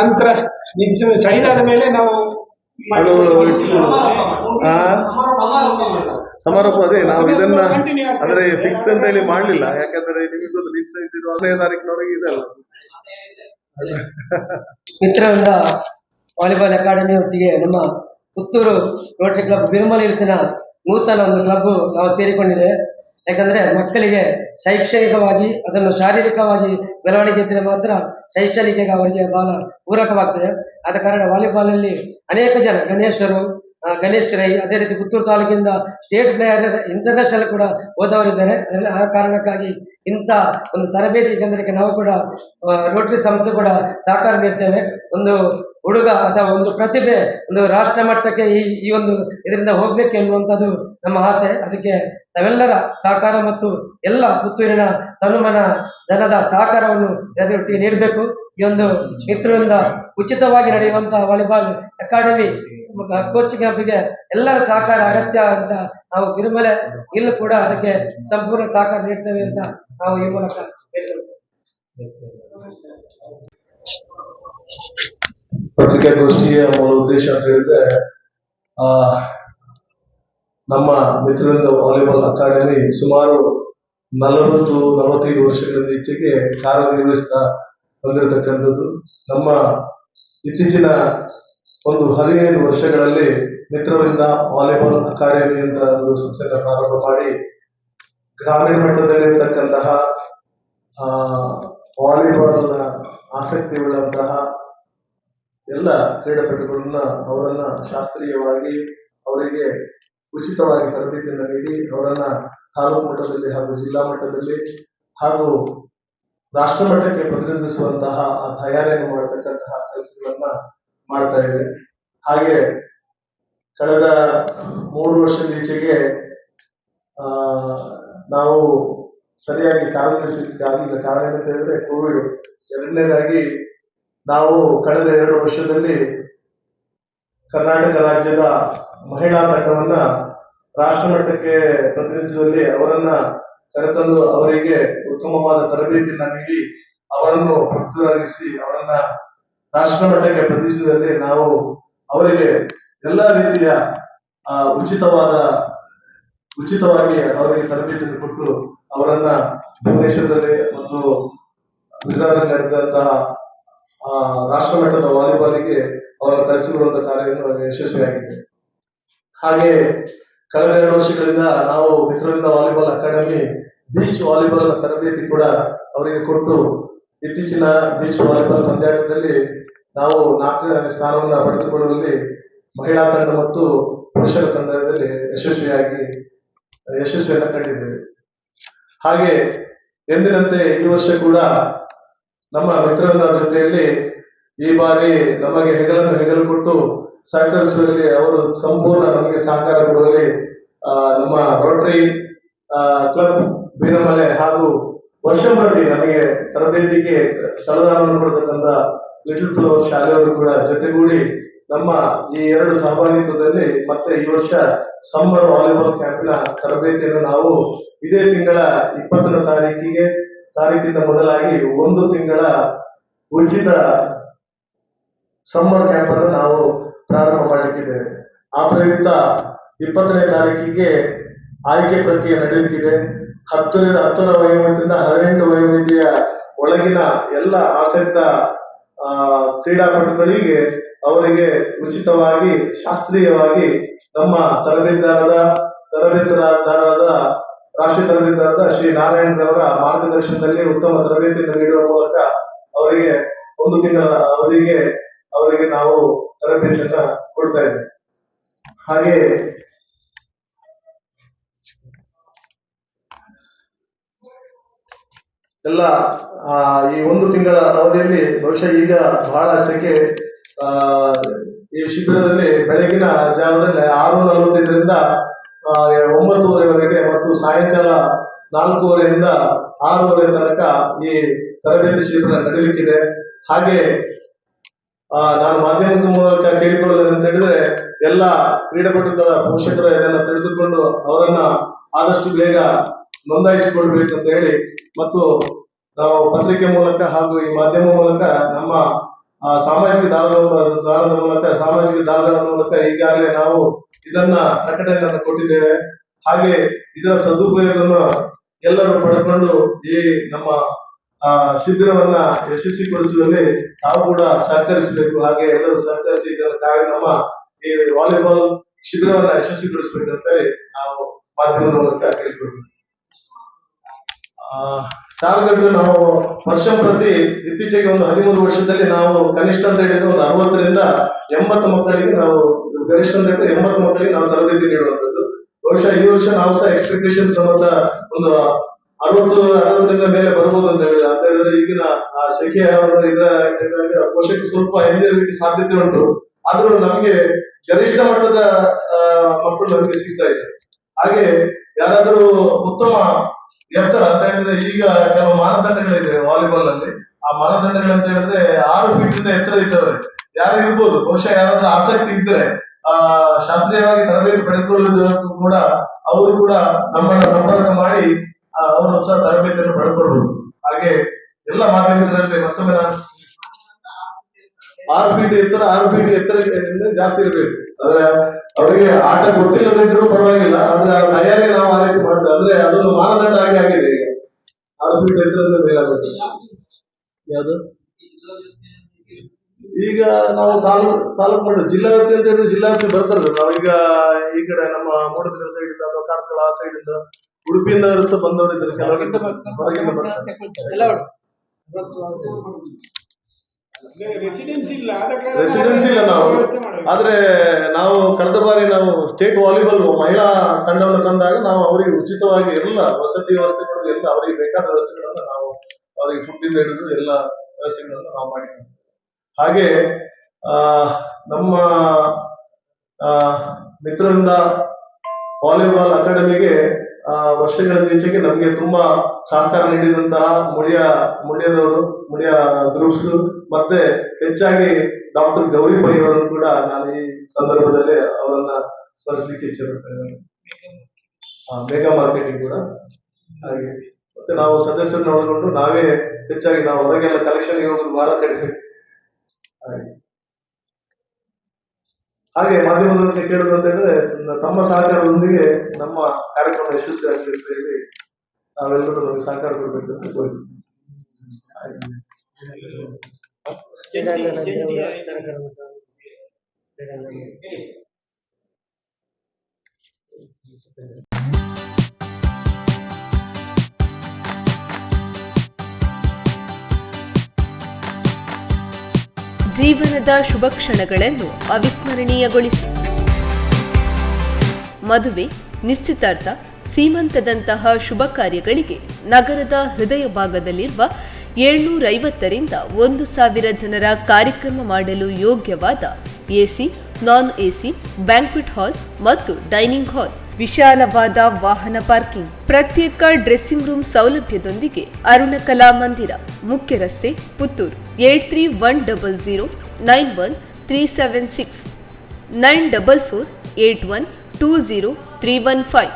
ನಂತರ ಸರಿದಾದ ಸೈದಾದ ಮೇಲೆ ನಾವು ಸಮಾರೋಪ ಅದೇ ನಾವು ಇದನ್ನ ಅಂದ್ರೆ ಫಿಕ್ಸ್ ಅಂತ ಹೇಳಿ ಮಾಡ್ಲಿಲ್ಲ. ಯಾಕಂದ್ರೆ ನಿಮಗೆ ಗೊತ್ತು ಇದ್ದಿರೋ ಹದಿನೈದು ತಾರೀಕಿನವರೆಗೆ ಇದಲ್ಲ ಮಿತ್ರವೃಂದ ವಾಲಿಬಾಲ್ ಅಕಾಡೆಮಿ ಒಟ್ಟಿಗೆ ನಮ್ಮ ಪುತ್ತೂರು ರೋಟರಿ ಕ್ಲಬ್ ಬಿರುಮಲ ಹಿಲ್ಸಿನ ನೂತನ ಒಂದು ಕ್ಲಬ್ ನಾವು ಸೇರಿಕೊಂಡಿದೆ. ಯಾಕಂದ್ರೆ ಮಕ್ಕಳಿಗೆ ಶೈಕ್ಷಣಿಕವಾಗಿ ಅದನ್ನು ಶಾರೀರಿಕವಾಗಿ ಬೆಳವಣಿಗೆ ಇದ್ದರೆ ಮಾತ್ರ ಶೈಕ್ಷಣಿಕೆಗೆ ಅವರಿಗೆ ಬಹಳ ಪೂರಕವಾಗ್ತದೆ. ಆದ ಕಾರಣ ವಾಲಿಬಾಲ್ ಅಲ್ಲಿ ಅನೇಕ ಜನ, ಗಣೇಶರು ಗಣೇಶ್ ರೈ, ಅದೇ ರೀತಿ ಪುತ್ತೂರು ತಾಲೂಕಿಂದ ಸ್ಟೇಟ್ ಪ್ಲೇಯರ್ ಇಂಟರ್ನ್ಯಾಷನಲ್ ಕೂಡ ಹೋದವರಿದ್ದಾರೆ. ಅದರಲ್ಲಿ ಆ ಕಾರಣಕ್ಕಾಗಿ ಇಂಥ ಒಂದು ತರಬೇತಿ ಕೇಂದ್ರಕ್ಕೆ ನಾವು ಕೂಡ ರೋಟರಿ ಸಂಸ್ಥೆ ಕೂಡ ಸಹಕಾರ ನೀಡ್ತೇವೆ. ಒಂದು ಹುಡುಗ ಅಥವಾ ಒಂದು ಪ್ರತಿಭೆ ಒಂದು ರಾಷ್ಟ್ರ ಮಟ್ಟಕ್ಕೆ ಈ ಈ ಒಂದು ಇದರಿಂದ ಹೋಗ್ಬೇಕು ಎನ್ನುವಂಥದ್ದು ನಮ್ಮ ಆಸೆ. ಅದಕ್ಕೆ ನಾವೆಲ್ಲರ ಸಹಕಾರ ಮತ್ತು ಎಲ್ಲ ಪುತ್ತೂರಿನ ತನುಮನ ಧನದ ಸಹಕಾರವನ್ನು ಇದರೊಟ್ಟಿಗೆ ನೀಡಬೇಕು. ಈ ಒಂದು ಮಿತ್ರರಿಂದ ಉಚಿತವಾಗಿ ನಡೆಯುವಂತಹ ವಾಲಿಬಾಲ್ ಅಕಾಡೆಮಿ ಕೋಚ್ ಕ್ಯಾಂಪಿಗೆ ಎಲ್ಲರ ಸಹಕಾರ ಅಗತ್ಯ ಅಂತ ನಾವು ಬಿರುಮಲೆ ಇಲ್ಲೂ ಕೂಡ ಅದಕ್ಕೆ ಸಂಪೂರ್ಣ ಸಹಕಾರ ನೀಡ್ತೇವೆ ಅಂತ ನಾವು ಈ ಮೂಲಕ ಪತ್ರಿಕಾಗೋಷ್ಠಿಯ ಉದ್ದೇಶ ಅಂತ ಹೇಳಿದ್ರೆ, ಆ ನಮ್ಮ ಮಿತ್ರರಿಂದ ವಾಲಿಬಾಲ್ ಅಕಾಡೆಮಿ ಸುಮಾರು ನಲವತ್ತು, ನಲವತ್ತೈದು ವರ್ಷಗಳಿಂದ ಈಚೆಗೆ ಕಾರ್ಯನಿರ್ವಹಿಸ್ತಾ ಬಂದಿರತಕ್ಕಂಥದ್ದು. ನಮ್ಮ ಇತ್ತೀಚಿನ ಒಂದು ಹದಿನೈದು ವರ್ಷಗಳಲ್ಲಿ ಮಿತ್ರರಿಂದ ವಾಲಿಬಾಲ್ ಅಕಾಡೆಮಿ ಅಂತ ಒಂದು ಸಂಸ್ಥೆಯನ್ನು ಪ್ರಾರಂಭ ಮಾಡಿ ಗ್ರಾಮೀಣ ಮಟ್ಟದಲ್ಲಿರ್ತಕ್ಕಂತಹ, ಆ, ವಾಲಿಬಾಲ್ನ ಆಸಕ್ತಿ ಉಳ್ಳಂತಹ ಎಲ್ಲ ಕ್ರೀಡಾಪಟುಗಳನ್ನ ಅವರನ್ನ ಶಾಸ್ತ್ರೀಯವಾಗಿ ಅವರಿಗೆ ಉಚಿತವಾಗಿ ತರಬೇತಿಯನ್ನು ನೀಡಿ ಅವರನ್ನ ತಾಲೂಕು ಮಟ್ಟದಲ್ಲಿ ಹಾಗೂ ಜಿಲ್ಲಾ ಮಟ್ಟದಲ್ಲಿ ಹಾಗೂ ರಾಷ್ಟ್ರ ಮಟ್ಟಕ್ಕೆ ಪ್ರತಿನಿಧಿಸುವಂತಹ ಆ ತಯಾರಿಯನ್ನು ಮಾಡತಕ್ಕಂತಹ ಕೆಲಸಗಳನ್ನ ಮಾಡ್ತಾ ಇದೆ ಹಾಗೆ ಕಳೆದ ಮೂರು ವರ್ಷದ ಈಚೆಗೆ ನಾವು ಸರಿಯಾಗಿ ಕಾರ್ಯನಿರ್ವಹಿಸಲಿಕ್ಕೆ ಆಗಲಿಲ್ಲ ಕಾರಣ ಏನಂತ ಹೇಳಿದ್ರೆ ಕೋವಿಡ್ ಎರಡನೇದಾಗಿ ನಾವು ಕಳೆದ ಎರಡು ವರ್ಷದಲ್ಲಿ ಕರ್ನಾಟಕ ರಾಜ್ಯದ ಮಹಿಳಾ ತಂಡವನ್ನ ರಾಷ್ಟ್ರ ಮಟ್ಟಕ್ಕೆ ಪ್ರತಿನಿಧಿಸುವಲ್ಲಿ ಅವರನ್ನ ಕರೆತಂದು ಅವರಿಗೆ ಉತ್ತಮವಾದ ತರಬೇತಿಯನ್ನ ನೀಡಿ ಅವರನ್ನು ಭಕ್ತರಾಗಿಸಿ ಅವರನ್ನ ರಾಷ್ಟ್ರ ಮಟ್ಟಕ್ಕೆ ಪ್ರತಿನಿಧಿಸುವಲ್ಲಿ ನಾವು ಅವರಿಗೆ ಎಲ್ಲಾ ರೀತಿಯ ಉಚಿತವಾದ, ಉಚಿತವಾಗಿ ಅವರಿಗೆ ತರಬೇತಿಯನ್ನು ಕೊಟ್ಟು ಅವರನ್ನ ಭುವನೇಶ್ವರದಲ್ಲಿ ಮತ್ತು ಗುಜರಾತ್ ನಡೆದಂತಹ ರಾಷ್ಟ್ರ ಮಟ್ಟದ ವಾಲಿಬಾಲಿಗೆ ಅವರನ್ನು ಕರೆಸಿಕೊಳ್ಳುವಂತ ಕಾರ್ಯವನ್ನು ಯಶಸ್ವಿಯಾಗಿದೆ ಹಾಗೆ ಕಳೆದ ಎರಡು ವರ್ಷಗಳಿಂದ ನಾವು ಮಿತ್ರರಿಂದ ವಾಲಿಬಾಲ್ ಅಕಾಡೆಮಿ, ಬೀಚ್ ವಾಲಿಬಾಲ್ ತರಬೇತಿ ಕೂಡ ಅವರಿಗೆ ಕೊಟ್ಟು ಇತ್ತೀಚಿನ ಬೀಚ್ ವಾಲಿಬಾಲ್ ಪಂದ್ಯಾಟದಲ್ಲಿ ನಾವು ನಾಲ್ಕನೇ ಸ್ಥಾನವನ್ನು ಪಡೆದುಕೊಳ್ಳುವಲ್ಲಿ ಮಹಿಳಾ ತಂಡ ಮತ್ತು ಪುರುಷರ ತಂಡದಲ್ಲಿ ಯಶಸ್ವಿಯಾಗಿ, ಯಶಸ್ವಿಯನ್ನು ಕಂಡಿದ್ದೇವೆ. ಹಾಗೆ ಎಂದಿನಂತೆ ಈ ವರ್ಷ ಕೂಡ ನಮ್ಮ ಮಿತ್ರರ ಜೊತೆಯಲ್ಲಿ ಈ ಬಾರಿ ನಮಗೆ ಹೆಗಲನ್ನು ಹೆಗಲು ಕೊಟ್ಟು ಸಹಕರಿಸುವಲ್ಲಿ ಅವರು ಸಂಪೂರ್ಣ ನಮಗೆ ಸಹಕಾರ ಕೊಡುವಲ್ಲಿ ನಮ್ಮ ರೋಟರಿ ಕ್ಲಬ್ ಬೀರಮಲೆ ಹಾಗೂ ವರ್ಷಂಪ್ರತಿ ನಮಗೆ ತರಬೇತಿಗೆ ಸ್ಥಳದಾನವನ್ನು ಕೊಡತಕ್ಕಂತ ಲಿಟಲ್ ಫ್ಲವರ್ ಶಾಲೆಯವರು ಕೂಡ ಜೊತೆಗೂಡಿ ನಮ್ಮ ಈ ಎರಡು ಸಹಭಾಗಿತ್ವದಲ್ಲಿ ಮತ್ತೆ ಈ ವರ್ಷ ಸಮ್ಮರ್ ವಾಲಿಬಾಲ್ ಕ್ಯಾಂಪಿನ ತರಬೇತಿಯನ್ನು ನಾವು ಇದೇ ತಿಂಗಳ ಇಪ್ಪತ್ತನೇ ತಾರೀಕಿಗೆ ತಾರೀಕಿಂದ ಮೊದಲಾಗಿ ಒಂದು ತಿಂಗಳ ಉಚಿತ ಸಮ್ಮರ್ ಕ್ಯಾಂಪ್ ಅನ್ನು ನಾವು ಪ್ರಾರಂಭ ಮಾಡಲಿಕ್ಕಿದ್ದೇವೆ. ಆ ಪ್ರಯುಕ್ತ ಇಪ್ಪತ್ತನೇ ತಾರೀಕಿಗೆ ಆಯ್ಕೆ ಪ್ರಕ್ರಿಯೆ ನಡೆಯುತ್ತಿದೆ. ಹತ್ತರಿಂದ ಹತ್ತರ ವಯೋಮಿತಿಯಿಂದ ಹದಿನೆಂಟು ವಯೋಮಿತಿಯ ಒಳಗಿನ ಎಲ್ಲ ಆಸಕ್ತ ಕ್ರೀಡಾಪಟುಗಳಿಗೆ ಅವರಿಗೆ ಉಚಿತವಾಗಿ, ಶಾಸ್ತ್ರೀಯವಾಗಿ ನಮ್ಮ ತರಬೇತುದಾರರ ತರಬೇತುದಾರರಾದ ರಾಷ್ಟ್ರೀಯ ತರಬೇತುದಾರರಾದ ಶ್ರೀ ನಾರಾಯಣ್ ರವರ ಮಾರ್ಗದರ್ಶನದಲ್ಲಿ ಉತ್ತಮ ತರಬೇತಿಯನ್ನು ನೀಡುವ ಮೂಲಕ ಅವರಿಗೆ ಒಂದು ತಿಂಗಳ ಅವಧಿಗೆ ಅವರಿಗೆ ನಾವು ತರಬೇತಿಯನ್ನ ಕೊಡ್ತಾ ಇದ್ದೇವೆ. ಹಾಗೆ ಎಲ್ಲ ಈ ಒಂದು ತಿಂಗಳ ಅವಧಿಯಲ್ಲಿ ಬಹುಶಃ ಈಗ ಬಹಳ ಸೆಕೆ ಆ, ಈ ಶಿಬಿರದಲ್ಲಿ ಬೆಳಗಿನ ಜಾವದಲ್ಲಿ ಆರು ನಲವತ್ತೈದರಿಂದ ಒಂಬತ್ತುವರೆವರೆಗೆ ಮತ್ತು ಸಾಯಂಕಾಲ ನಾಲ್ಕೂವರೆಯಿಂದ ಆರೂವರೆ ತನಕ ಈ ತರಬೇತಿ ಶಿಬಿರ ನಡೆಯಲಿಕ್ಕಿದೆ ಹಾಗೆ ನಾನು ಮಾಧ್ಯಮದ ಮೂಲಕ ಕೇಳಿಕೊಳ್ಳೋದೇನಂತ ಹೇಳಿದ್ರೆ, ಎಲ್ಲ ಕ್ರೀಡಾಪಟುಗಳ ಪೋಷಕರ ಇದನ್ನ ತಿಳಿದುಕೊಂಡು ಅವರನ್ನ ಆದಷ್ಟು ಬೇಗ ನೋಂದಾಯಿಸಿಕೊಳ್ಬೇಕಂತ ಹೇಳಿ, ಮತ್ತು ನಾವು ಪತ್ರಿಕೆ ಮೂಲಕ ಹಾಗೂ ಈ ಮಾಧ್ಯಮ ಮೂಲಕ ನಮ್ಮ ಆ ಸಾಮಾಜಿಕ ದಾಳದ ಮೂಲಕ, ಸಾಮಾಜಿಕ ದಾಳದ ಮೂಲಕ ಈಗಾಗಲೇ ನಾವು ಇದನ್ನ ಪ್ರಕಟಣೆಯನ್ನು ಕೊಟ್ಟಿದ್ದೇವೆ. ಹಾಗೆ ಇದರ ಸದುಪಯೋಗವನ್ನು ಎಲ್ಲರೂ ಪಡ್ಕೊಂಡು ಈ ನಮ್ಮ, ಆ, ಶಿಬಿರವನ್ನ ಯಶಸ್ವಿಗೊಳಿಸುವಲ್ಲಿ ನಾವು ಕೂಡ ಸಹಕರಿಸಬೇಕು. ಹಾಗೆ ಎಲ್ಲರೂ ಸಹಕರಿಸಿ ಇದರ ಕಾರ್ಯ ನಮ್ಮ ಈ ವಾಲಿಬಾಲ್ ಶಿಬಿರವನ್ನ ಯಶಸ್ವಿಗೊಳಿಸಬೇಕಂತೇಳಿ ನಾವು ಮಾಧ್ಯಮದ ಮೂಲಕ ಕೇಳಿಕೊಳ್ಬೇಕು ಟಾರ್ಗೆಟ್ ನಾವು ವರ್ಷ ಪ್ರತಿ ಇತ್ತೀಚೆಗೆ ಒಂದು ಹದಿಮೂರು ವರ್ಷದಲ್ಲಿ ನಾವು ಕನಿಷ್ಠ ಅಂತ ಹೇಳಿದ್ರೆ ಒಂದು ಅರವತ್ತರಿಂದ ಎಂಬತ್ತು ಮಕ್ಕಳಿಗೆ ನಾವು, ಗರಿಷ್ಠ ಅಂತ ಹೇಳಿದ್ರೆ ಎಂಬತ್ತು ಮಕ್ಕಳಿಗೆ ನಾವು ತರಬೇತಿ ನೀಡುವಂಥದ್ದು. ಬಹುಶಃ ಈ ವರ್ಷ ನಾವು ಸಹ ಎಕ್ಸ್ಪೆಕ್ಟೇಷನ್ ಸಮೇತ ಒಂದು ಅರವತ್ತು, ಅರವತ್ತರಿಂದ ಮೇಲೆ ಬರ್ಬೋದು ಅಂತ ಹೇಳಿದ್ರೆ ಅಂತ ಹೇಳಿದ್ರೆ ಈಗಿನ ಇದ್ರಾಗ ಪೋಷಕ ಸ್ವಲ್ಪ ಹಿಂದಿರಲಿಕ್ಕೆ ಸಾಧ್ಯತೆ ಉಂಟು. ಆದ್ರೂ ನಮಗೆ ಗರಿಷ್ಠ ಮಟ್ಟದ ಮಕ್ಕಳು ನಮಗೆ ಸಿಗ್ತಾ ಇದೆ. ಹಾಗೆ ಯಾರಾದರೂ ಉತ್ತಮ ಎತ್ತರ ಅಂತ ಹೇಳಿದ್ರೆ ಈಗ ಕೆಲವು ಮಾನದಂಡಗಳಿದೆ ವಾಲಿಬಾಲ್ ಅಲ್ಲಿ. ಆ ಮಾನದಂಡಗಳು ಅಂತ ಹೇಳಿದ್ರೆ ಆರು ಫೀಟ್ ಇಂದ ಎತ್ತರ ಇಟ್ಟವ್ರೆ ಯಾರು ಇರ್ಬೋದು, ಬಹುಶಃ ಯಾರಾದ್ರೂ ಆಸಕ್ತಿ ಇದ್ರೆ ಆ, ಶಾಸ್ತ್ರೀಯವಾಗಿ ತರಬೇತಿ ಪಡೆದುಕೊಳ್ಳುವುದಕ್ಕೂ ಕೂಡ ಅವರು ಕೂಡ ನಮ್ಮನ್ನ ಸಂಪರ್ಕ ಮಾಡಿ ಅವರು ಹೊಸ ತರಬೇತಿಯನ್ನು ಪಡೆದುಕೊಳ್ಬಹುದು ಹಾಗೆ ಎಲ್ಲ ಮಾಧ್ಯಮಿಕರಲ್ಲಿ ಮತ್ತೊಮ್ಮೆ ನಾನು ಆರು ಫೀಟ್ ಎತ್ತರ, ಆರು ಫೀಟ್ ಎತ್ತರ ಜಾಸ್ತಿ ಇರಬೇಕು. ಅಂದ್ರೆ ಅವರಿಗೆ ಆಟ ಗೊತ್ತಿಲ್ಲದಿದ್ರು ಪರವಾಗಿಲ್ಲ, ಆದ್ರೆ ಆ ತಯಾರಿ ನಾವು ಆ ರೀತಿ ಮಾಡ್ತೇವೆ ಅಂದ್ರೆ ಅದೊಂದು ಮಾನದಂಡ ಆಗಿ ಆಗಿದೆ ಈಗ. ಆರು ಫೀಟ್ ಎತ್ತರದ ಮೇಲಾಗಬೇಕು. ಈಗ ನಾವು ತಾಲೂಕು ತಾಲೂಕು ಮಟ್ಟ ಜಿಲ್ಲಾ ವ್ಯಾಪ್ತಿ ಅಂತ ಹೇಳಿದ್ರೆ ಜಿಲ್ಲಾ ವ್ಯಾಪ್ತಿ ಬರ್ತಾರೆ ನಾವು ಈಗ ಈ ಕಡೆ ನಮ್ಮ ಮೂಡಬಿದಿರೆ ಸೈಡ್ ಇಂದ ಅಥವಾ ಕಾರ್ಕಳ ಸೈಡ್ ಇಂದ ಉಡುಪಿಯಿಂದ ಸಹ ಬಂದವರು ಇದ್ದಾರೆ ಕೆಲವರಿಂದ ಹೊರಗಿಂದ ಬರ್ತಾರೆ. ರೆಸಿಡೆನ್ಸಿ ಇಲ್ಲ ನಾವು. ಆದ್ರೆ ನಾವು ಕಳೆದ ಬಾರಿ ನಾವು ಸ್ಟೇಟ್ ವಾಲಿಬಾಲ್ ಮಹಿಳಾ ತಂಡವನ್ನು ತಂದಾಗ ನಾವು ಅವರಿಗೆ ಉಚಿತವಾಗಿ ಎಲ್ಲ ವಸತಿ ವ್ಯವಸ್ಥೆಗಳು ಎಲ್ಲ ಅವರಿಗೆ ಬೇಕಾದ ವ್ಯವಸ್ಥೆಗಳನ್ನು ನಾವು ಅವರಿಗೆ ಫುಡ್ ಇಂದ ಹಿಡಿದು ಎಲ್ಲ ವ್ಯವಸ್ಥೆಗಳನ್ನು ನಾವು ಮಾಡಿದ್ದೀವಿ. ಹಾಗೆ ಆ ನಮ್ಮ ಮಿತ್ರರಿಂದ ವಾಲಿಬಾಲ್ ಅಕಾಡೆಮಿಗೆ ಆ ವರ್ಷಗಳ ಈಚೆಗೆ ನಮಗೆ ತುಂಬಾ ಸಹಕಾರ ನೀಡಿದಂತಹ ಮುಡಿಯ ಮುಡಿಯದವರು ಮುಡಿಯ ಗ್ರೂಪ್ಸ್ ಮತ್ತೆ ಹೆಚ್ಚಾಗಿ ಡಾಕ್ಟರ್ ಗೌರಿ ಪೈ ಅವರನ್ನು ಕೂಡ ನಾನು ಈ ಸಂದರ್ಭದಲ್ಲಿ ಅವರನ್ನ ಸ್ಮರಿಸಲಿಕ್ಕೆ ಇಚ್ಛೆ ಪಡ್ತಾ ಇದ್ದೇನೆ. ಆ, ಮೇಗಾ ಮಾರ್ಕೆಟಿಂಗ್ ಕೂಡ. ಹಾಗೆ. ಮತ್ತೆ ನಾವು ಸದಸ್ಯರನ್ನ ಒಳಗೊಂಡು ನಾವೇ ಹೆಚ್ಚಾಗಿ ನಾವು ಹೊರಗೆಲ್ಲ ಕಲೆಕ್ಷನ್ಗೆ ಹೋಗೋದು ಬಹಳ ಕಡಿಮೆ. ಹಾಗೆ. ಹಾಗೆ ಮಾಧ್ಯಮದೊಂದಿಗೆ ಕೇಳುದು ಅಂತ ಹೇಳಿದ್ರೆ ತಮ್ಮ ಸಹಕಾರದೊಂದಿಗೆ ನಮ್ಮ ಕಾರ್ಯಕ್ರಮ ಯಶಸ್ವಿ ಆಗಲಿ ಅಂತ ಹೇಳಿ ನಾವೆಲ್ಲರೂ ನಮಗೆ ಸಹಕಾರ ಕೊಡ್ಬೇಕು ಅಂತ ಜೀವನದ ಶುಭ ಕ್ಷಣಗಳನ್ನು ಅವಿಸ್ಮರಣೀಯಗೊಳಿಸಿ. ಮದುವೆ ನಿಶ್ಚಿತಾರ್ಥ ಸೀಮಂತದಂತಹ ಶುಭ ಕಾರ್ಯಗಳಿಗೆ ನಗರದ ಹೃದಯ ಭಾಗದಲ್ಲಿರುವ ಏಳ್ನೂರ ಐವತ್ತರಿಂದ ಒಂದು ಸಾವಿರ ಜನರ ಕಾರ್ಯಕ್ರಮ ಮಾಡಲು ಯೋಗ್ಯವಾದ AC, non AC, banquet hall ಮತ್ತು ಡೈನಿಂಗ್ ಹಾಲ್, ವಿಶಾಲವಾದ ವಾಹನ ಪಾರ್ಕಿಂಗ್, ಪ್ರತ್ಯೇಕ ಡ್ರೆಸ್ಸಿಂಗ್ ರೂಮ್ ಸೌಲಭ್ಯದೊಂದಿಗೆ ಅರುಣ ಕಲಾ ಮಂದಿರ, ಮುಖ್ಯ ರಸ್ತೆ, Puttur, eight three one double zero nine one three seven six, nine double four, eight one two zero three one five.